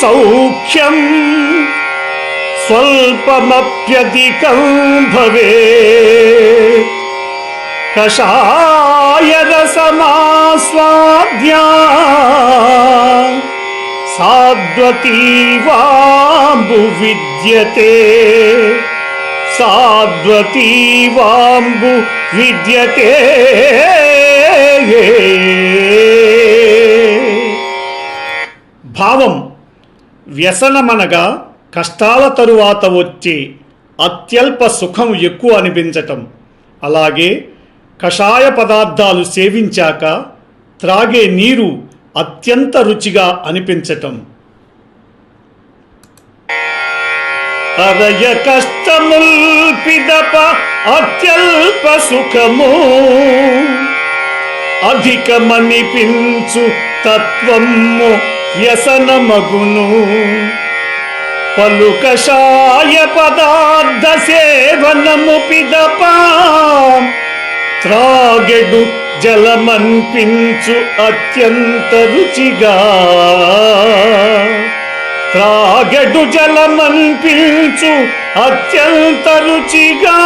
सौख्यम् स्वल्पमप्यधिकं भवे कषायरसमास्वाद्या साद्वतीवाम्बु विद्यते साद्वतीवाम्बु विद्यते ഭാവം వ్యసనమనగా కష్టాల తరువాత వచ్చే అత్యల్ప సుఖం ఎక్కువ అనిపించటం. అలాగే కషాయ పదార్థాలు సేవించాక త్రాగే నీరు అత్యంత రుచిగా అనిపించటం. అరయ కష్టముల్ పిదప అత్యల్ప సుఖము. అధికమనిపించు తత్వము. వ్యసనమగును. పలు కషాయ పదార్థ సేవనము పిదప. త్రాగెడు జలమన్పించు అత్యంత రుచిగా. త్రాగెడు జలమన్పించు అత్యంత రుచిగా.